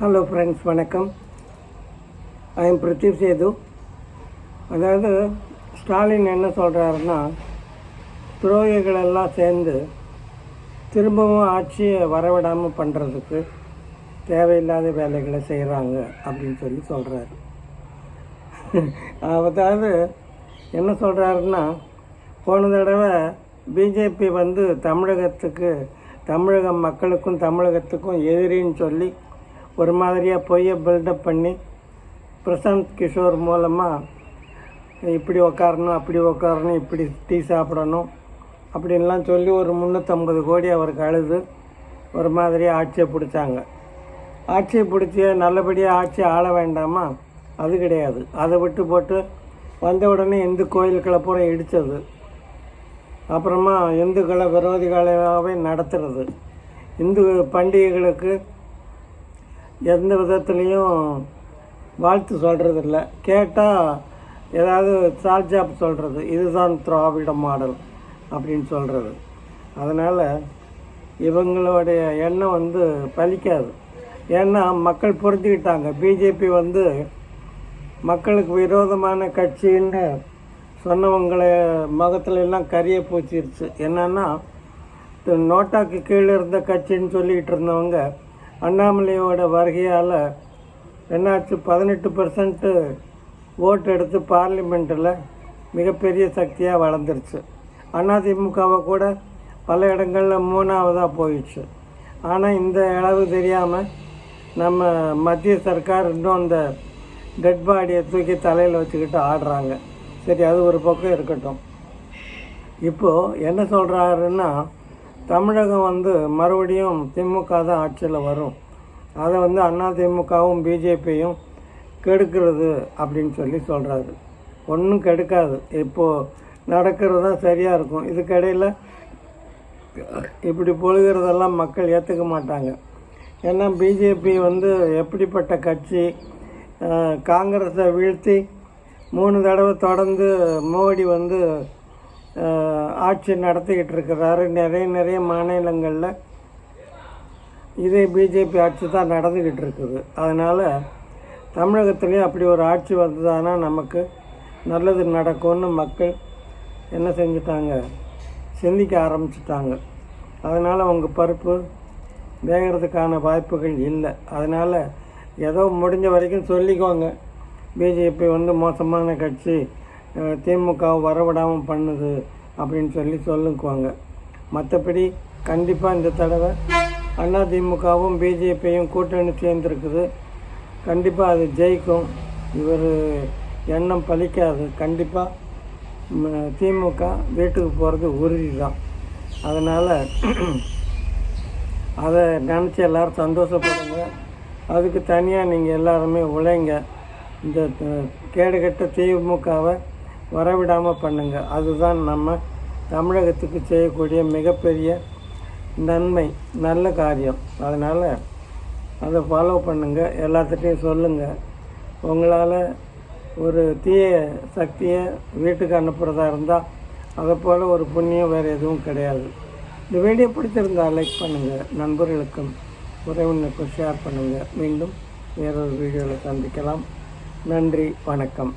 Hello friends வணக்கம். I am Pradeep Setu அதாவது ஸ்டாலின் என்ன சொல்கிறாருன்னா துரோகிகள் எல்லாம் சேர்ந்து திரும்பவும் ஆட்சியை வரவிடாமல் பண்ணுறதுக்கு தேவையில்லாத வேலைகளை செய்கிறாங்க அப்படின்னு சொல்லி சொல்கிறாரு அதாவது என்ன சொல்கிறாருன்னா போன தடவை பிஜேபி வந்து தமிழகத்துக்கு தமிழக மக்களுக்கும் தமிழகத்துக்கும் எதிரின்னு சொல்லி ஒரு மாதிரியாக பொய்யை பில்டப் பண்ணி பிரசாந்த் கிஷோர் மூலமாக இப்படி உக்காரணும் அப்படி உக்காரணும் இப்படி டீ சாப்பிடணும் அப்படின்லாம் சொல்லி ஒரு முந்நூற்றம்பது கோடி அவருக்கு அழுது. ஒரு மாதிரியாக ஆட்சியை பிடிச்சாங்க. ஆட்சியை பிடிச்சி நல்லபடியாக ஆட்சி ஆள வேண்டாமா? அது கிடையாது. அதை விட்டு போட்டு வந்த உடனே இந்து கோயில்களை பூரா இடித்தது அப்புறமா இந்துக்களை விரோதிகளாகவே நடத்துறது. இந்து பண்டிகைகளுக்கு எந்த விதத்துலேயும் வாழ்த்து சொல்கிறதில்ல கேட்டால் ஏதாவது சால்ஜாப் சொல்கிறது இதுதான் திராவிட மாடல் அப்படின்னு சொல்கிறது அதனால் இவங்களுடைய எண்ணம் வந்து பலிக்காது. ஏன்னா மக்கள் புரிஞ்சுக்கிட்டாங்க பிஜேபி வந்து மக்களுக்கு விரோதமான கட்சின்னு சொன்னவங்களை முகத்துல எல்லாம் கரிய பூச்சிருச்சு. என்னன்னா நோட்டாக்கு கீழே இருந்த கட்சின்னு சொல்லிக்கிட்டு இருந்தவங்க அண்ணாமலையோட வருகையால் என்னாச்சு? பதினெட்டு பர்சன்ட்டு ஓட்டு எடுத்து பார்லிமெண்ட்டில் மிகப்பெரிய சக்தியாக வளர்ந்துருச்சு. அதிமுகவை கூட பல இடங்களில் மூணாவதாக போயிடுச்சு. ஆனால் இந்த அளவு தெரியாமல் நம்ம மத்திய சர்க்கார் இன்னும் அந்த டெட் பாடியை தூக்கி தலையில் வச்சுக்கிட்டு ஆடுறாங்க. சரி அது ஒரு பக்கம் இருக்கட்டும். இப்போது என்ன சொல்கிறாருன்னா தமிழகம் வந்து மறுபடியும் திமுக தான் ஆட்சியில் வரும். அதை வந்து அண்ணா திமுகவும் பிஜேபியும் கெடுக்கிறது அப்படின்னு சொல்லி சொல்கிறாரு ஒன்றும் கெடுக்காது. இப்போது நடக்கிறது தான் சரியாக இருக்கும். இதுக்கிடையில் இப்படி பொழுகிறதெல்லாம் மக்கள் ஏற்றுக்க மாட்டாங்க. ஏன்னா பிஜேபி வந்து எப்படிப்பட்ட கட்சி? காங்கிரஸை வீழ்த்தி மூணு தடவை தொடர்ந்து மோடி வந்து ஆட்சி நடத்திக்கிட்டு இருக்கிறாரு நிறைய நிறைய மாநிலங்களில் இதே பிஜேபி ஆட்சி தான் நடந்துக்கிட்டு இருக்குது அதனால் தமிழகத்துலேயும் அப்படி ஒரு ஆட்சி வந்ததானா நமக்கு நல்லது நடக்கும்னு மக்கள் என்ன செஞ்சிட்டாங்க? சிந்திக்க ஆரம்பிச்சிட்டாங்க. அதனால் அவங்க பருப்பு வேகிறதுக்கான வாய்ப்புகள் இல்லை. அதனால் ஏதோ முடிஞ்ச வரைக்கும் சொல்லிக்கோங்க. பிஜேபி வந்து மோசமான கட்சி. திமுக வரவிடாமல் பண்ணுது அப்படின்னு சொல்லி சொல்லுக்குவாங்க. மற்றபடி கண்டிப்பாக இந்த தடவை அண்ணா திமுகவும் பிஜேபியும் கூட்டணி சேர்ந்துருக்குது. கண்டிப்பாக அது ஜெயிக்கும். இவர் எண்ணம் பலிக்காது. கண்டிப்பாக திமுக வீட்டுக்கு போகிறது உறுதி தான் அதனால் அதை நினச்சி எல்லோரும் சந்தோஷப்படுங்க. அதுக்கு தனியாக நீங்கள் எல்லாருமே உழைங்க. இந்த கேடுகட்ட திமுகவை வரவிடாமல் பண்ணுங்கள் அதுதான் நம்ம தமிழகத்துக்கு செய்யக்கூடிய மிகப்பெரிய நன்மை நல்ல காரியம். அதனால் அதை ஃபாலோ பண்ணுங்கள் எல்லாத்துட்டையும் சொல்லுங்கள் உங்களால் ஒரு தீய சக்தியை வீட்டுக்கு அனுப்புகிறதா இருந்தால் அதை போல் ஒரு புண்ணியம் வேறு எதுவும் கிடையாது. இந்த வீடியோ பிடிச்சிருந்தால் லைக் பண்ணுங்கள் நண்பர்களுக்கும் உறவினருக்கும் ஷேர் பண்ணுங்கள் மீண்டும் வேறொரு வீடியோவில் சந்திக்கலாம். நன்றி வணக்கம்.